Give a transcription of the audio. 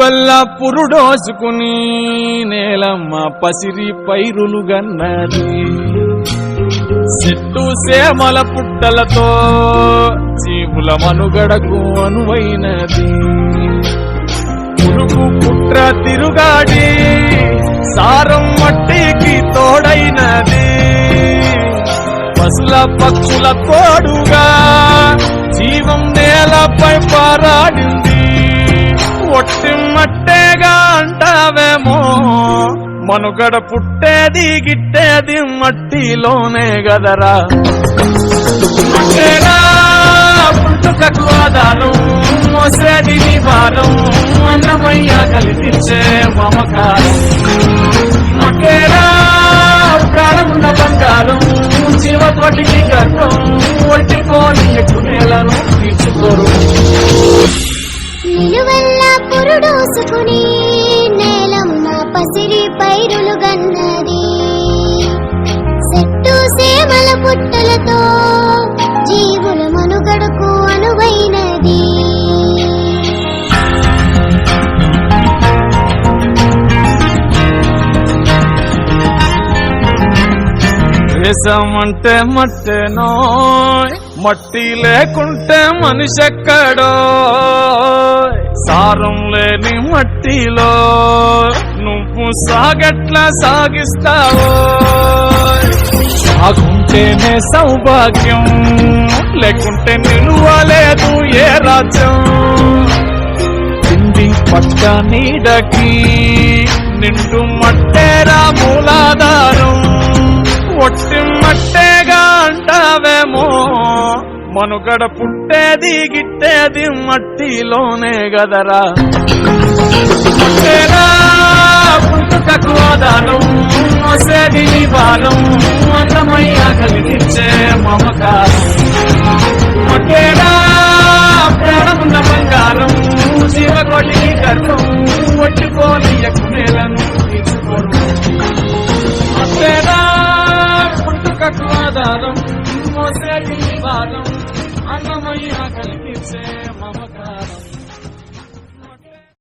వల్ల పురుడోసుకుని నేలమ్మ పసిరి పైరులు గన్నది. చెట్టు సేమల పుట్టలతో జీవుల మనుగడకు అనువైనది. పురుగు పుట్ర తిరుగాడి సారం మట్టికి తోడైనది. పసుల పక్షుల తోడుగా జీవం నేలపై పారాడింది. మనుగడ పుట్టేది గిట్టేది మట్టిలోనే గదరా. మట్టేరా పుట్టుకకు ఆధారం మోసేది నివారం అన్నమయ్య కలిపించే మమకారం. మట్టేరా ప్రాణమున్న బంగారం జీవతోటికి గర్వం ఒట్టిపోని ఎక్కువ ఎక్కునేలను తీర్చుకోరు. నిలువెల్ల పురుడోసుకుని దేశమంటే మట్టేనో మట్టి లేకుంటే మనిషెక్కడో సారం లేని మట్టిలో నువ్వు సాగట్లా సాగిస్తావో. సాగుంటేనే సౌభాగ్యం లేకుంటే నిలువలేదు ఏ రాజ్యం. తిండి పట్ట నీడకి నిండు మట్టేరా మూలాధారం. ఒట్టి మట్టేగా అంటావేమో మనుగడ పుట్టేది గిట్టేది మట్టిలోనే గదరా. మట్టేరా పుట్టుకకు ఆధారం మోసేది నివారం అందమయ్య కలిగించే మమకారం. మట్టేరా ప్రాణమున్న బంగారం జీవకోటి గర్భం ఒట్టుకోని ఎక్కునేలను తీసుకోరు ఆధారం మోసేటి భారం అన్నమయ్య కల్పించే మమకారం.